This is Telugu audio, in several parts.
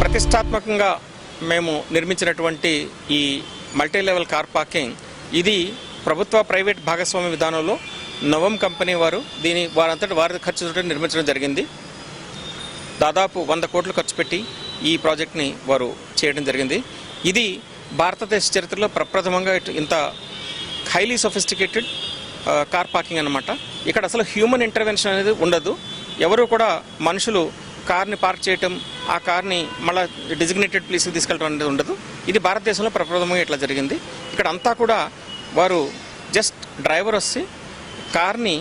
ప్రతిష్టాత్మకంగా మేము నిర్మించినటువంటి ఈ మల్టీ లెవెల్ కార్ పార్కింగ్ ఇది ప్రభుత్వ ప్రైవేట్ భాగస్వామ్య విధానంలో నవం కంపెనీ వారు దీని వారంతటి వారి ఖర్చుతో నిర్మించడం జరిగింది. దాదాపు వంద కోట్లు ఖర్చు పెట్టి ఈ ప్రాజెక్ట్ని వారు చేయడం జరిగింది. ఇది భారతదేశ చరిత్రలో ప్రప్రథమంగా ఇటు- ఇంత హైలీ సొఫిస్టికేటెడ్ కార్ పార్కింగ్ అన్నమాట. ఇక్కడ అసలు హ్యూమన్ ఇంటర్వెన్షన్ అనేది ఉండదు. ఎవరు కూడా మనుషులు కార్ని పార్క్ చేయటం ఆ కార్ని మళ్ళీ డిజిగ్నేటెడ్ ప్లేస్కి తీసుకెళ్ళడం అనేది ఉండదు. ఇది భారతదేశంలో ప్రప్రథమంగా ఇట్లా జరిగింది. ఇక్కడ అంతా కూడా వారు జస్ట్ డ్రైవర్ వచ్చి కార్ని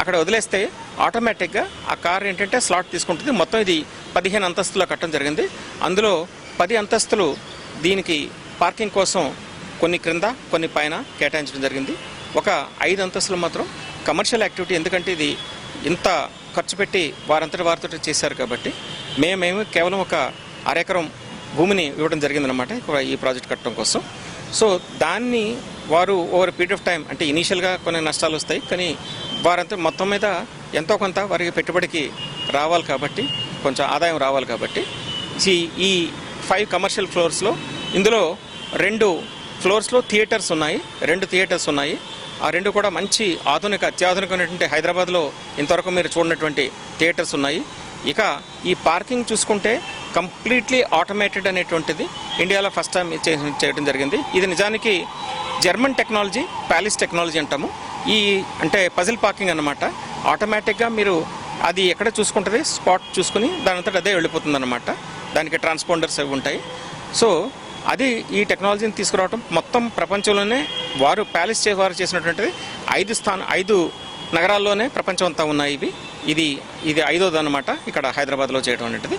అక్కడ వదిలేస్తే ఆటోమేటిక్గా ఆ కార్ ఏంటంటే స్లాట్ తీసుకుంటుంది. మొత్తం ఇది పదిహేను అంతస్తులో కట్టడం జరిగింది. అందులో పది అంతస్తులు దీనికి పార్కింగ్ కోసం కొన్ని క్రింద కొన్ని పైన కేటాయించడం జరిగింది. ఒక ఐదు అంతస్తులు మాత్రం కమర్షియల్ యాక్టివిటీ ఎందుకంటే ఇది ఇంత ఖర్చు పెట్టి వారంతటి వారితో చేశారు కాబట్టి మేమేమి కేవలం ఒక అరెకరం భూమిని ఇవ్వడం జరిగిందనమాట ఈ ప్రాజెక్ట్ కట్టడం కోసం. సో దాన్ని వారు ఓవర్ పీరియడ్ ఆఫ్ టైం అంటే ఇనీషియల్గా కొన్ని నష్టాలు వస్తాయి కానీ వారంతా మొత్తం మీద ఎంతో కొంత వారికి పెట్టుబడికి రావాలి కాబట్టి కొంచెం ఆదాయం రావాలి కాబట్టి. ఈ ఈ ఫైవ్ కమర్షియల్ ఫ్లోర్స్లో ఇందులో రెండు ఫ్లోర్స్లో థియేటర్స్ ఉన్నాయి. రెండు థియేటర్స్ ఉన్నాయి. ఆ రెండు కూడా మంచి ఆధునిక అత్యాధునికమైనటువంటి హైదరాబాద్లో ఇంతవరకు మీరు చూడనటువంటి థియేటర్స్ ఉన్నాయి. ఇక ఈ పార్కింగ్ చూసుకుంటే కంప్లీట్లీ ఆటోమేటెడ్ అనేటువంటిది ఇండియాలో ఫస్ట్ టైం చేయడం జరిగింది. ఇది నిజానికి జర్మన్ టెక్నాలజీ ప్యాలిస్ టెక్నాలజీ అంటాము. ఈ అంటే పజిల్ పార్కింగ్ అన్నమాట. ఆటోమేటిక్గా మీరు అది ఎక్కడ చూసుకుంటుంది? స్పాట్ చూసుకుని దాని అదే వెళ్ళిపోతుంది అనమాట దానికి ట్రాన్స్పాండర్స్ అవి ఉంటాయి. సో అది ఈ టెక్నాలజీని తీసుకురావడం మొత్తం ప్రపంచంలోనే వారు ప్యాలెస్ చే వారు చేసినటువంటిది ఐదు స్థాన ఐదు నగరాల్లోనే ప్రపంచం అంతా ఉన్నాయి ఇవి. ఇది ఇది ఐదోది అనమాట ఇక్కడ హైదరాబాద్లో చేయడం అనేది